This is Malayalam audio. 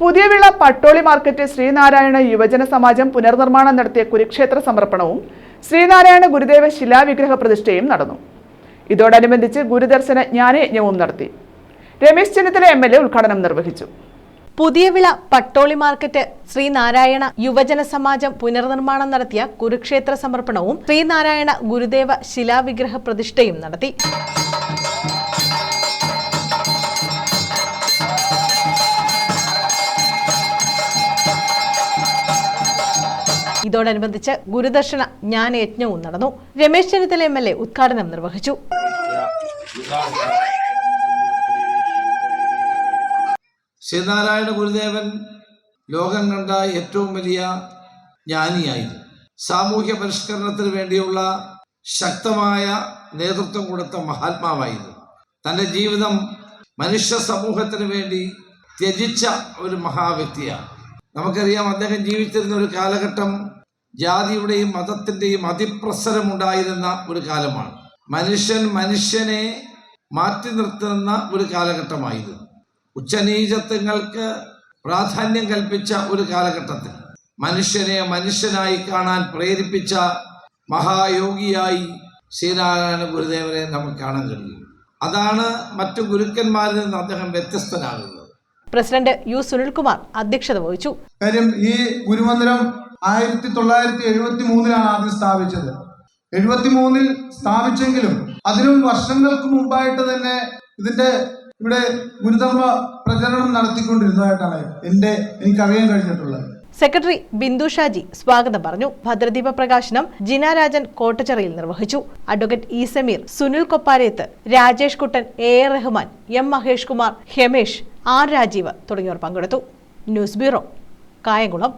പുതിയവിള പട്ടോളി മാർക്കറ്റ് ശ്രീനാരായണ യുവജന സമാജം പുനർനിർമ്മാണം നടത്തിയ കുരുക്ഷേത്ര സമർപ്പണവും ശ്രീനാരായണ ഗുരുദേവ ശിലാവിഗ്രഹ പ്രതിഷ്ഠയും നടന്നു. ഇതോടനുബന്ധിച്ച് ഗുരുദർശന ജ്ഞാനയജ്ഞവും നടത്തി. Ramesh Chennithala M L A ഉദ്ഘാടനം നിർവഹിച്ചു. പുതിയവിള പട്ടോളി മാർക്കറ്റ് ശ്രീനാരായണ യുവജന സമാജം പുനർനിർമ്മാണം നടത്തിയ കുരുക്ഷേത്ര സമർപ്പണവും ശ്രീനാരായണ ഗുരുദേവ ശിലാവിഗ്രഹ പ്രതിഷ്ഠയും നടത്തി. ഇതോടനുബന്ധിച്ച് ഗുരുദർശന ജ്ഞാനയജ്ഞവും നടന്നു. Ramesh Chennithala M L A ഉദ്ഘാടനം നിർവഹിച്ചു. ശ്രീനാരായണ ഗുരുദേവൻ ലോകം കണ്ട ഏറ്റവും വലിയ ജ്ഞാനിയായിരുന്നു. സാമൂഹ്യ പരിഷ്കരണത്തിന് വേണ്ടിയുള്ള ശക്തമായ നേതൃത്വം കൊടുത്ത മഹാത്മാവായിരുന്നു. തന്റെ ജീവിതം മനുഷ്യ സമൂഹത്തിന് വേണ്ടി ത്യജിച്ച ഒരു മഹാവ്യക്തിയാണ്. നമുക്കറിയാം അദ്ദേഹം ജീവിച്ചിരുന്ന ഒരു കാലഘട്ടം ജാതിയുടെയും മതത്തിന്റെയും അതിപ്രസരം ഉണ്ടായിരുന്ന ഒരു കാലമാണ്. മനുഷ്യൻ മനുഷ്യനെ മാറ്റി നിർത്തുന്ന ഒരു കാലഘട്ടമായിരുന്നു. ഉച്ചനീചത്വങ്ങൾക്ക് പ്രാധാന്യം കൽപ്പിച്ച ഒരു കാലഘട്ടത്തിൽ മനുഷ്യനെ മനുഷ്യനായി കാണാൻ പ്രേരിപ്പിച്ച മഹായോഗിയായി ശ്രീനാരായണ ഗുരുദേവനെ നമുക്ക് കാണാൻ കഴിയും. അതാണ് മറ്റു ഗുരുക്കന്മാരിൽ നിന്ന് അദ്ദേഹം വ്യത്യസ്തനാകുന്നത്. പ്രസിഡന്റ് യു സുനിൽകുമാർ അധ്യക്ഷത വഹിച്ചു. കാര്യം ഈ ഗുരുമന്ദിരം ആയിരത്തി തൊള്ളായിരത്തി എഴുപത്തി മൂന്നിലാണ് ആദ്യം സ്ഥാപിച്ചത്. എഴുപത്തി മൂന്നിൽ സ്ഥാപിച്ചെങ്കിലും അതിനും വർഷങ്ങൾക്ക് മുമ്പായിട്ട് തന്നെ ഇതിന്റെ ഇവിടെ ഗുരുധർമ്മ പ്രചരണം നടത്തിക്കൊണ്ടിരുന്നതായിട്ടാണ് എന്റെ എനിക്കറിയാൻ കഴിഞ്ഞിട്ടുള്ളത്. സെക്രട്ടറി ബിന്ദു ഷാജി സ്വാഗതം പറഞ്ഞു. ഭദ്രദീപ പ്രകാശനം ജിന രാജൻ കോട്ടച്ചിറയിൽ നിർവഹിച്ചു. Advocate E Sameer Sunil Kopparethu Rajesh Kuttan A A Rahman M Mahesh Kumar Hemesh R Rajeev തുടങ്ങിയവർ പങ്കെടുത്തു. News bureau Kayamkulam.